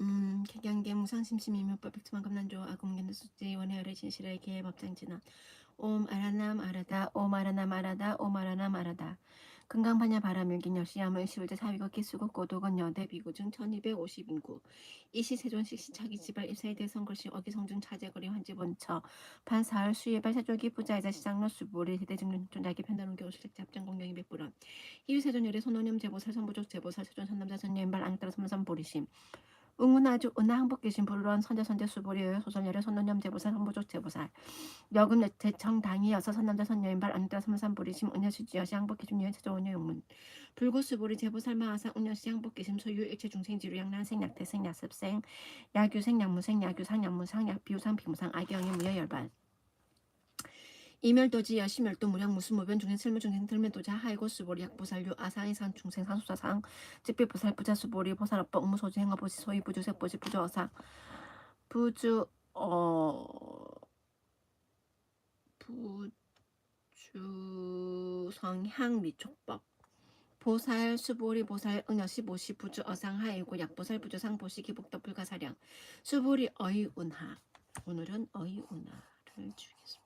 음, 객연계 무상심심 이묘법 백투만 감 난조 아공견의 수지 원해열의 진실의 계의 법장진한 옴 아라남 아라다 옴 아라남 아라다 옴 아라남 아라다. 금강반야 바라밀긴 여시야물 시울대 사위거 기수국 고도건 여대 비구중 1250인구. 이시 세존식 시차기 지발 입사이대 선글시 어기성중 차제거리 환지 본처. 반사할 수예발 세조기 부자이자 시장로 수보리 세대 증론 존자기 편단운 교수색 잡장 공명이 백불원 이유세존 열의 손오념 제보살 선부족 제보살 세존 선남자 선녀인발 앙따라 섬선 보리심. 응운아주 은하 항복계신 불론 선제 선제 수보리의 소설열의 선노념 제보살 선부족 제보살. 여금 대청 당이어서 선남자 선녀인발 안따라 섬산 보리심 은여시 여시 항복계중 유연 최저 원효 용문. 불고 수보리 제보살 마하사 은여시 항복계심 소유 일체 중생지루 양난생 약태생 약습생 야규생 약무생 야규상 약무상 약비우상 비무상 악영의 무여 열반 이멸도지 여시멸도 무량 무수무변 중생 실무 중생 들매도자 하이고 수보리 약보살유 아상이상 중생 상수사상 집비보살 부자 수보리 보살업법 무소주 행어보시 소위 부주색보시 부주어상 부주 어 부주 성향 미촉법 보살 수보리 보살 응여시 모시 부주 어상 하이고 약보살 부주상 보시 기복덕 불가사량 수보리 어이운하 오늘은 어이운하를 주겠습니다.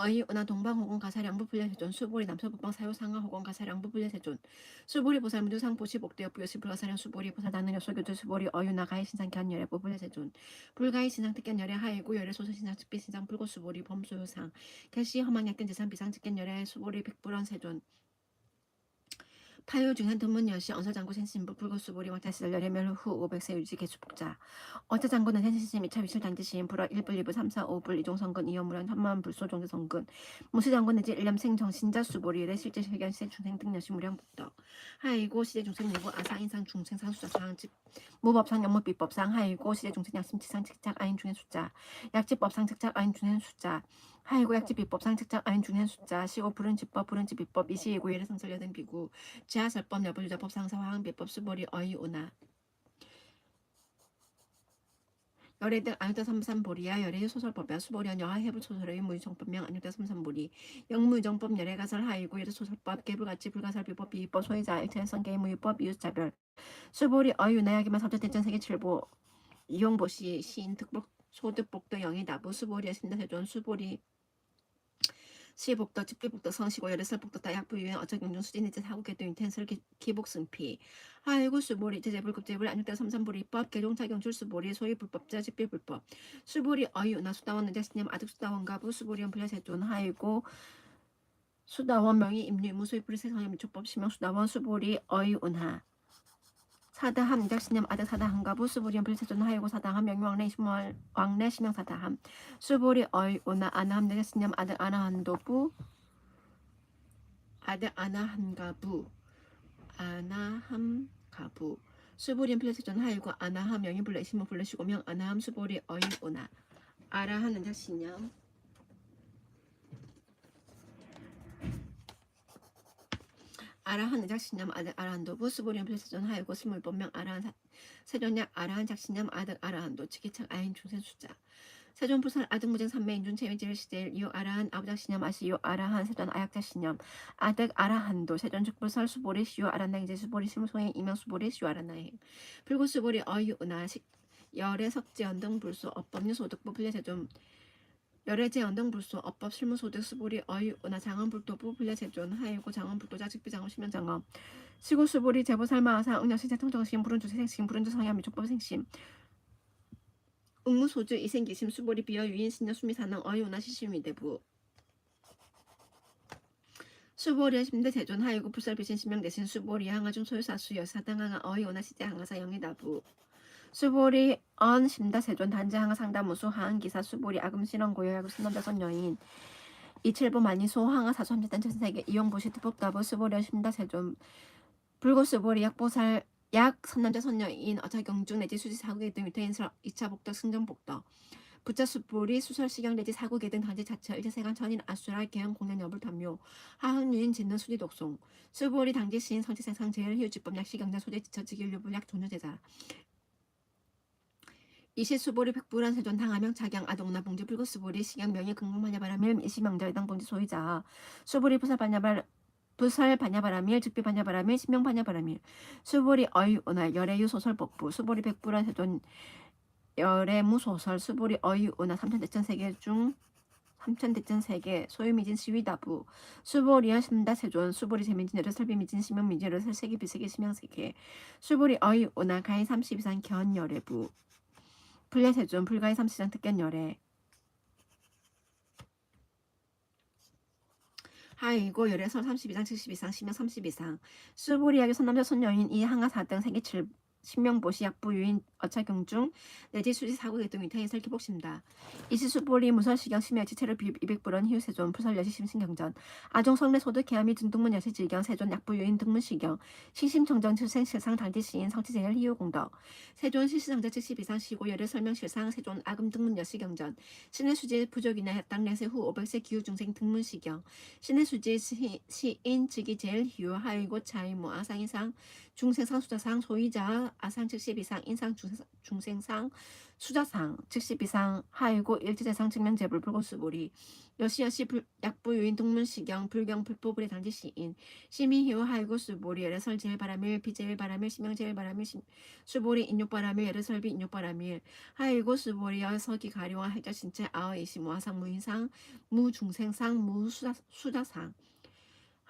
어이운하 동방호공 가사량 부 불려세존 수보리 남서북방 사요상하 호공 가사량 부 불려세존. 수보리 보살 무주상 보시 복대여 부여시 불가사량 수보리 보살 나는 여소교주 수보리 어유나 가해 신상 견열의 부불려세존. 불가해 신상 특견 열의 하이고 열의 소설 신상 특비 신상 불고 수보리 범소요상. 개시 허망 약견 재산 비상 특견 열의 수보리 백불원 세존 파요 중한 드문 여시 언사장구 sen신부 불고수보리 왕자시절 열애멸 후 500세 유지 개수복자. 어자장구는 sen신심 2차 위실 당지시인 불어 1불 2불 3 4 5불 이종성근 이어무련 현만 불소 종대성근 무수장군 내지 일념생 정신자 수보리의 실제 실견 시대 중생 등 여시 무량북덕. 하이고 시대 중생 유고 아사인상 중생 상 수자 상 집 무법상 영무비법상 하이고 시대 중생 약심치상 직작 아인 중의 숫자. 약지법상 직작 아인 중의 숫자 하이고 약지 비법상 직작 아인 중의 숫자 시고 불은 집법 불은 집비법 이시이고 예를 상설 여등 비구 지하설법 여부유자법 상사화항 비법 수보리 어이 오나. 열애등 안유대 삼삼보리야 열애 소설법이야. 수보리한 여하 해부 소설의 무유정법명 안유대 삼삼보리. 영무유정법 열애가설 하이고 예를 소설법 개불같이 불가설 비법 비법 소유자 일체성 개무유법 이웃자별. 수보리 어이오나 야기만 삼천대전 세계 칠보. 이용보시 시인 특복 소득복도 영의 나부. 수보리의 신다세존 수보리 시복도 집기복도 성시고 열애설복도 다약부 유엔 어쩌경중 수진이제 사국개도 인텐설 기복승피. 하이구 수보리 제재불급제불 안육대 삼삼보리법 개종차경 줄수보리 소위 불법자 집비불법. 수보리 어이유나 수다원 의자신념 아득 수다원가부 수보리원 불야세존 하이고 수다원 명의 임류 무소위 불세상의 미촉법 시명 수다원 수보리 어이운하 사다함 이작신념 아득 사다함 가부 수보리원 불세존 하이고 사다함 명의 왕래 시명 왕래 시명 사다함. 수보리 어이 오나 아나함 내자신념 아들 아나한도부. 아들 아나함 가부. 수보리 플레세존 하이고 아나함 영인 불레 시모 불레시고 명 아나함 수보리 어이 오나. 아라한 내자신념 아라한 내작신념 아들 아라한도부 수보리 플레세존 하이고 스물법명 아라한 사- 세존약 아라한 작신념 아들 아라한도 치기착 아인 중생 숫자. 세존 불산 아득무쟁 삼매인중 체미질 시델 이유 아라한 아부작신념 아시유 아라한 세존 아약작신념 아득 아라한도 세존 축불설 수보리 시유 아란나행제 수보리 심소행 이명 수보리 시유 아란나행. 불구 수보리 어유 은하 식 열의 석지 연등 불수 업법률 소득부 불려세존 열애제 연등 불수 업법 실무소득 수보리 어유은하 장원불도부 불려세존 하이고 장원불도자 직비장원 심연장원 시고 수보리 제보 살마하사 응여시 대통정심 불운주 생심 불운주 성향 미촉법 생심. 응무소주 이생기심 수보리 비어 유인 신여 수미사능 어이 오나 시시미대부. 수보리의 심대 세존 하이고 불살비신 심명 대신 수보리 항아중 소유사수 여사당 항아 어이 오나 시제 항아사 영의다부 수보리 언 심다 세존 단지 항아 상담 무수 하은 기사 수보리 아금 실현 고요하고 순남자 선 여인 이칠보 만이소 항아 사수 함재단 천세계 이용보시 특복다부 수보리 심다 세존 불고 수보리 약보살 약 선남자 선녀인 어차경중 내지 수지 사국의 등 유태인설 2차 복덕 승전 복덕 부자 수보리 수설 시경 내지 사국의 등 단지 자체 일제 세관 천인 아수라 개헌 공연 여불 담요. 하흥 유인 진는 수지 독송 수보리 당지 시인 성지 생상 제일 휴지법 약 시경자 소재 지처 직일류불 약 종료제자 이시 수보리 백불안 세존 당하명 자경 아동나 봉지 불고 수보리 시경 명예 근공마냐 바라밀 이시 명자 해당 봉지 소유자. 수보리 부사 반야발 부설 반야바라밀 즉비 반야바라밀 신명 반야바라밀. 수보리 어이오나 열애유 소설 법부 수보리 백부란 세존 열애무 소설 수보리 어이오나 삼천대천 세계 중 삼천대천 세계 소유미진 시위다부. 수보리어 신다 세존 수보리 세민진 여러 설비미진 시명미진 여러 설세계 비세계 시명세계. 수보리 어이오나 가히 삼십이상 견열애부 불례세존 불가히 삼시장 특견열애. 하이고 열애설 32상 72상 시명 32상. 수보리학의 선남자 손여인 이 항하 4등 세계 7 신명보시 약부 유인 어차경 중 내지 수지 사고 개동 위태 해설 기복심다. 이시수보리 무설시경 심야 지체를 비 200불원 희우세존 부설 여시 심 신경전. 아종 성내 소득 개함이 등등문 여시 질경 세존 약부 유인 등문시경. 시심청정 출생 실상 당지 시인 성취제열 희우공덕. 세존 실시상자 즉시 비상 시고 열애 설명 실상 세존 아금 등문 여시경전. 신의 수지 부족이나 해당 내세 후 500세 기후 중생 등문시경. 신의 수지 시, 시인 즉이 제일 희우 하이고 차이모 아 상이상 중생상 수자상 소이자 아상 즉시 비상 인상 중생, 중생상 수자상 즉시 비상 하이고 일지재상 증명재불 불고수보리 여시여시 불, 약부유인 동문시경 불경 불법불의 당지 시인 시미희우 하이고 수보리 열애설 제일 바라밀 비제일 바라밀 시명 제일 바라밀 시, 수보리 바라밀 열애설비 바라밀 하이고 수보리 여서기 가리와 해자 신체 아어이시 무아상 무인상 무중생상 무수자 수자상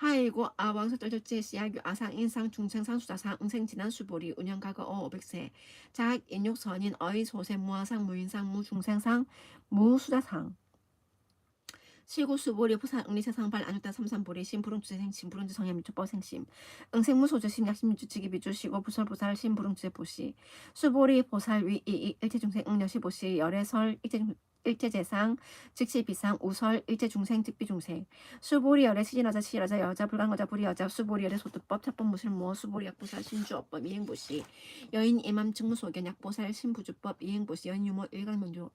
하이고 아왕서 떨절제 시야규 아상 인상 중생 상 수자상 응생 지난 수보리 운영가거 어 500세. 작 인욕 선인 어이 소세 무아상 무인상 무중생상 무수자상. 시고 수보리 부산 응리세상 발 안육단 삼삼보리 심부릉주제 생심 부릉주 성향 미초법 생심. 응생무 소주심 약심 주치기 비주시고 부설 보살 심부릉주제 보시. 수보리 보살 위 이이 일체중생 응여시 보시 열애설 일체 일제재상 즉시비상 우설 일제중생 즉비중생. 수보리 열애 시진여자 시여자 여자 불강여자 불이여자. 수보리 열애 소득법 차법 무실모 수보리 약보살 신주업법 이행보시. 여인 이맘 증무소견 약보살 신부주법 이행보시. 여인 유모 일강명조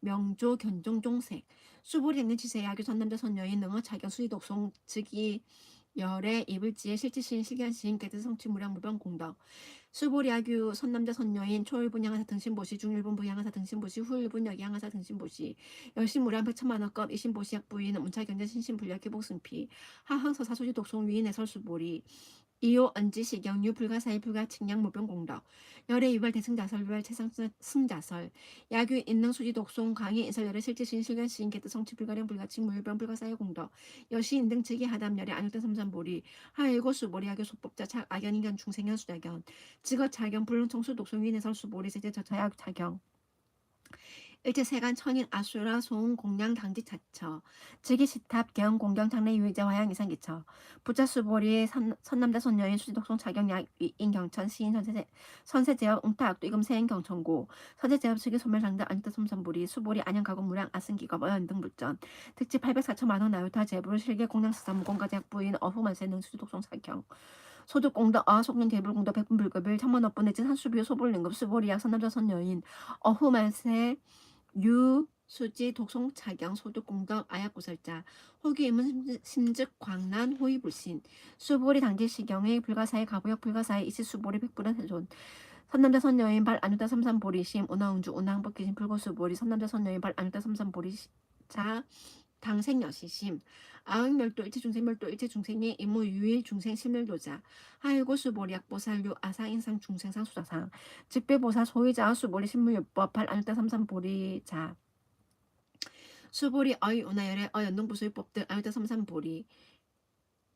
명조 견종종색. 수보리 있는 지세 야교 선남자 선여인 능어 자경 수리 독송 즉이 열애 이불지에 실지신 실견신 깨끗 성취 무량 무병 공덕. 수보리 야규 선남자 선여인 초일분 양하사 등신보시 중일분 부양하사 등신보시 후일분 여기양하사 등신보시. 열신 무량 백천만원급 이신보시 약 부인 문차견제 신신불력 기복승피. 하항서사 소지 독송 위인 해설수보리 이호 언지시경 유 불가사의 불가측량 무병공덕. 열애 유발 대승자설 유발 최상 승자설. 야규 인능 수지 독송 강의 인설 열애 실지신 시인 개뜻 성취 불가령 불가측 무일병 불가사의 공덕. 여시 인등 즉위 하담 열애 안육대 삼삼보리. 하일고 수보리 야규 소법자 착 악연인견 중생견 수자견 직업 자경 불능 청수 독송 위인 해설 수보리 세제 저차약 자경 일제 세간 천인 아수라 소음 공량 당지 자처 즉위 시탑 개헌 공경 장래 유의제 화양 이상 기처 부자 수보리 선, 선남자 선여인 수지독송 자경약 인경천 시인 선세 선세제업 웅타 악도 이금 세행 경천고 서재제업 측의 소멸상대 안익다 솜선보리 수보리 안양 가공 무량 아승기업 어연 등 불전 특집 804천만원 나유타 제불 실계 공량 수산 무공가제 부인 어후만세 능 수지독송 사경 소득공덕 아 속년 대불공덕 백분불급일 천만업분 내지 산수비호 소불능급 수보리약 선남자 선 여인. 어후만세 유 수지 독송 차경 소득 공덕 아약 구설자. 호기 임은 심즉 광란 호의 불신. 수보리 당지 시경의 불가사의 가부역 불가사의 이시 수보리 백불은 세존. 선남자 선여인 발 안유다 삼삼 보리심 운하운주 운항복 기심 불고수 보리. 선남자 선여인 발 안유다 삼삼 보리 자 당생 여시심 아흥멸도 일체중생멸도 일체중생의 임무 유일 중생 실멸도자 하일고 수보리 약보살류 아사인상 중생상 수자상 직배보사 소유자 수보리 신무유법 발 안유다 삼삼 보리자. 수보리 어이 운하열의 어연동부소유법들 안유다 삼삼 보리.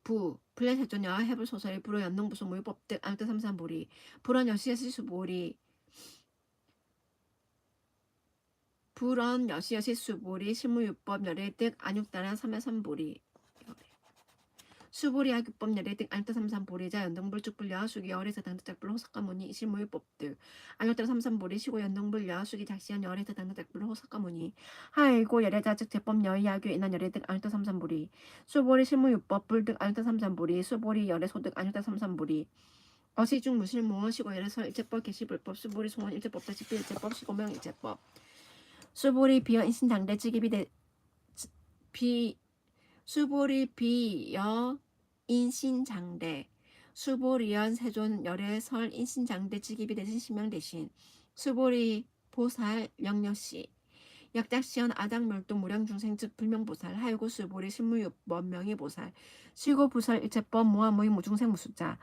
부 플랫 해전여 해불 소설의 불어 연동부소 무유법들 안유다 삼삼 보리. 불원 여시여시 수보리 불언 여시 여시 수보리 실무유법 열애득 안육다란 삼해삼보리. 수보리 하규법 열애득 안육다 삼삼보리자 연동불축불 여하수기 열애사 당득작불 호석가모니 실무유법들 안육다 삼삼보리 시고 연동불 여하수기 작시연 열애사 당득작불 호석가모니 하일고 열애자 즉 제법 여의 야규 인한 열애득 안육다 삼삼보리. 수보리 실무유법 불득 안육다 삼삼보리. 수보리 열애소득 안육다 삼삼보리. 어시중 무실무어 시고 열애설 일제법 개시불법 수보리 송원 일제법 다시비 일제법 시고명 일제법 수보리 비어 인신장대 직입이 대, 비 수보리 비여 인신장대. 수보리연 세존 열애설 인신장대 직입이 대신 신명 대신. 수보리 보살 영여시 약작시연 아당멸도 무량중생 즉 불명보살. 하유고 수보리 신무유법 명의보살. 시고부설 일체법 모아모의 무중생 무수자.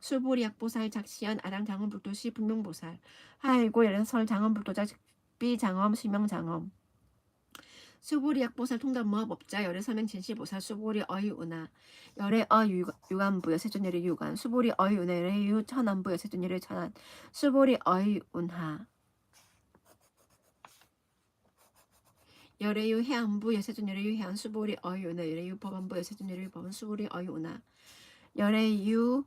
수보리 약보살 작시연 아당 장엄불도시 불명보살. 하유고 열연설 장엄불도자 즉비 장엄 시명 장엄. 수보리 약보살 통달 무합업자 열애 설명 진시보살 수보리 어이우나 열애 어유간부 여 세존 열애 유간 수보리 어이우나 열애 유 천안부 여 세존 열애 천안. 수보리 어이운하. 열애유 해안부 여세존 열애유 해안. 수보리 어이우나 열애유 법안부 여세존 열애유 법안. 수보리 어이우나 열애유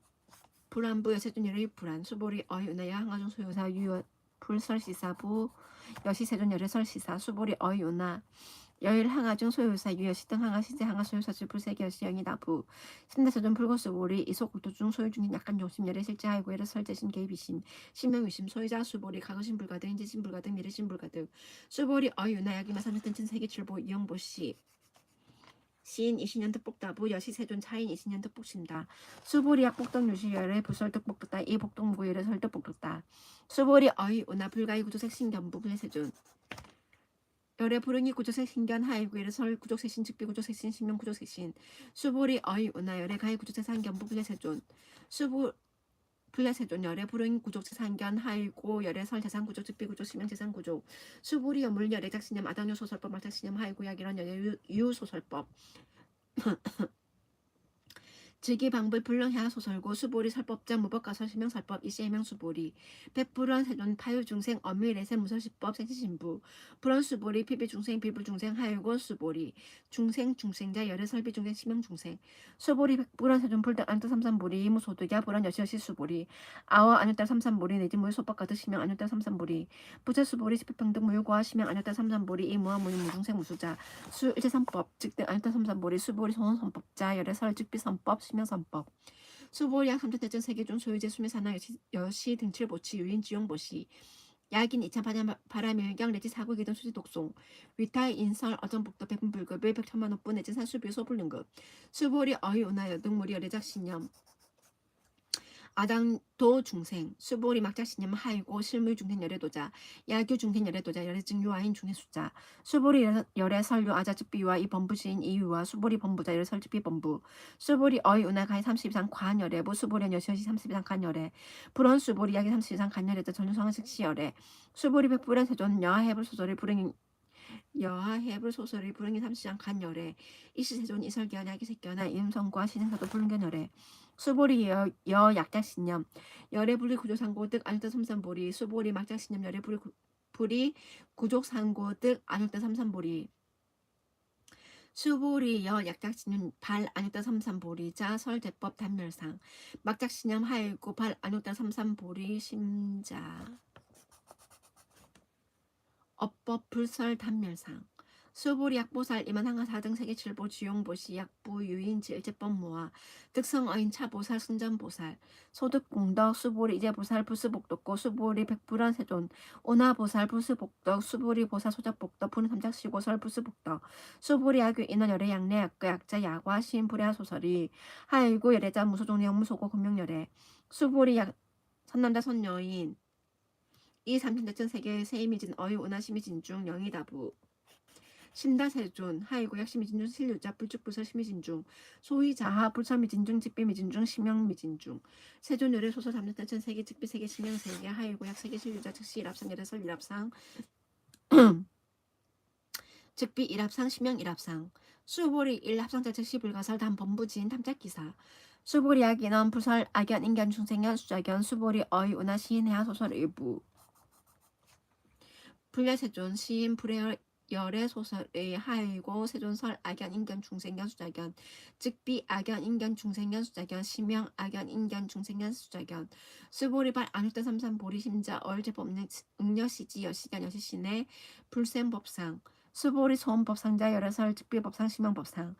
불안부 여세존 열애유 불안. 수보리 어이우나 야항아중 소유사 유 불설시사부 여시세존 열애설 시사 수보리 어이우나. 여일 항아중 소유사 유여시 등 항아 시제 항아 소유사주 불세기 여시 영이 나부. 신대서전 불고수 보리 이소국도 중 소유 중인 약간 용심 열애 실제 하이고 열애 설제신 개비심 신명유심 소유자 수보리 가거신 불가등 인지신 불가등 미래신 불가등. 수보리 어유나 야기마 삼십등친 세계칠보 이영보씨 시인 이신년 득복다부 여시 세존 차인 이신년 득복신다. 수보리 약복덕 유시 열애 부설 득복덕다. 이 복동무 열애 설 득복덕다. 수보리 어이 우나 불가이 구조색 신견부 불세존. 열의 불응이 구조색 신견 하이구 열의 설 구조색 신 즉비 구조색 신 신명 구조색 신. 수보리 어이 운하 열의 가이 구조색 상견부 불려세존. 수보 불려세존 열의 불응이 구조색 상견 하이고 열의 설 재산 구조 즉비 구조 신명 재산 구조 수보리 여물 열의 작신념 아당요 소설법 말작신념 하이고 약이란 열의 유 소설법 즉위 방불 불렁향 소설고 수보리 설법자 무법가설 실명설법 이시해명 수보리. 백불원 세존 파유 중생 엄밀해세 무설시법 생시신부. 불원 수보리 피비 중생 비불 중생 하유고 수보리. 중생 중생자 열애 설비 중생 시명 중생. 수보리 백불원 세존 불등 안뜰 삼삼보리 무소득야 불원 여시여시 수보리. 아워 안유딸 삼삼보리 내지 무유 소법 가득 시명 안유딸 삼삼보리. 부채 수보리 시평등 무유고와 시명 안유딸 삼삼보리 이무와 무유 무중생 무수자. 수 일제삼법 즉등 안유딸 삼삼보리 수보리 소원선법자 열애 설 즉비 선법 수명선법. 수보리약 삼천대전 세계 중 소유제 수미사나 여시, 여시 등칠 보치 유인 지용 보시. 약인 이차 바람, 바람 일경 내지 사고기등 수지 독송. 위타 인설 어전복도 백분불급의 백천만원분 내지 산수비 소불능급. 수보리 어이오나 여등무리 여래작 신념 아당도 중생 수보리 막작신념 하이고 실물 중생 열애도자 야교 중생 열애도자 열애증 유아인 중의 숫자. 수보리 열애 설유 아자즉비와 이 범부시인 이유와 수보리 범부자 열애 설즉비 범부. 수보리 어이 운하가이 30 이상 관 열애부 수보리 여시여시 30 이상 간 열애 불원 수보리 야기 30 이상 간 열애자 전유성은 즉시열애. 수보리 백불의 세존 여하 해불 소설이 불행인 여하 해불 소설이 불행인 30이상 간열애. 이시세존 이설기한 야기 새끼나 임성과 신행사도 불능견열애 수보리 여, 여 약작신념 열애불이 구조상고득 안율대 삼삼보리 수보리 막작신념 열애불이 구- 불이 구족상고득 안율대 삼삼보리. 수보리 여 약작신념 발 안율대 삼삼보리 자 설제법 단멸상. 막작신념 하일고 발 안율대 삼삼보리 심자. 업법 불설 단멸상 수보리 약보살 이만 항하 사등 세계 칠보 주용보시 약부 유인지 일제법 모아 득성 어인 차 보살 승전 보살 소득 공덕 수보리 이제 보살 부스복덕고 수보리 백불안 세존 오나 보살 부스복덕 수보리 보살 소작복덕 푸는 삼작시고설 부스복덕 수보리 야규 인원 열애 양내 약과 약자 야과 시인 불야 소설이 하이고 열애자 무소종내 영무소고 금명열애 수보리 약 선남자 선여인 이 삼천대천 세계 세이미진 어이 오나시미진 중 영이다부 신다세존 하이고 약 시미진중 실유자 불축불설 시미진중 소위 자하 불설미진중 직비 미진중 심영미진중. 세존열의 소설 삼천대천 세계 직비 세계 심영세계 하이고 약 세계 실유자 즉시 일합상 열의 설 일합상 즉비 일합상 심영 일합상. 수보리 일합상자 즉시 불가설 단 범부진 탐작기사. 수보리 약인원 부설 악연 인견 중생연 수자견 수보리 어이 운하 시인 해야 소설 일부. 불려세존 시인 불의 열 의 소설의 하이고 세존설 악연 인견 중생견 수자견 즉비 악연 인견 중생견 수자견 시명 악연 인견 중생견 수자견 수보리발 안육대 삼삼 보리심자 얼제법능 응여시지 여시견 여시신의 불생법상 수보리 소원법상자 열애설 즉비법상 시명법상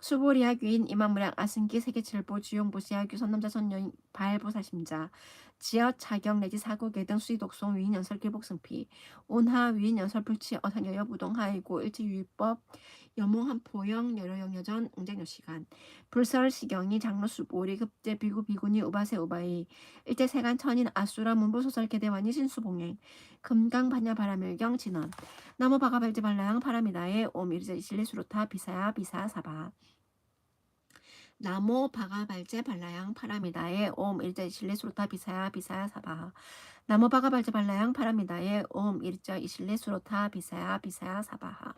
수보리아 귀인 이만무량 아승기 세계칠보 주용보 시아규 선남자 선녀인 발보사심자 지어 자경 내지 사고계 등 수의독송 위인 연설 길복승피 온하 위인 연설 불치 어선 여여 부동 하이고 일치 유의법 여몽한 포영 여려영 여전 웅쟁여 시간. 불설 시경이 장로 수보리 급제 비구 비구니 우바세 우바이 일제 세간 천인 아수라 문보 소설 개대환이 신수봉행 금강 반야 바라멸경 진원 나무 바가발지 발라양 파라미다의 옴 이르제 이실리 수로타 비사야 비사 사바 나무 바가발제 발라양 파라미다의 옴 일제 이실리 수로타 비사야 비사야 사바 나무 바가발제 발라양 파라미다의 옴 일제 이실리 수로타 비사야 비사야 사바하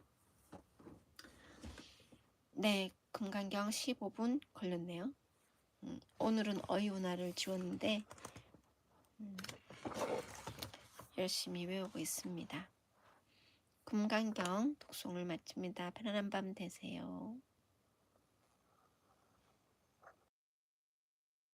네 금강경 15분 걸렸네요 음, 오늘은 어이운하를 지웠는데 음, 열심히 외우고 있습니다. 금강경 독송을 마칩니다. 편안한 밤 되세요.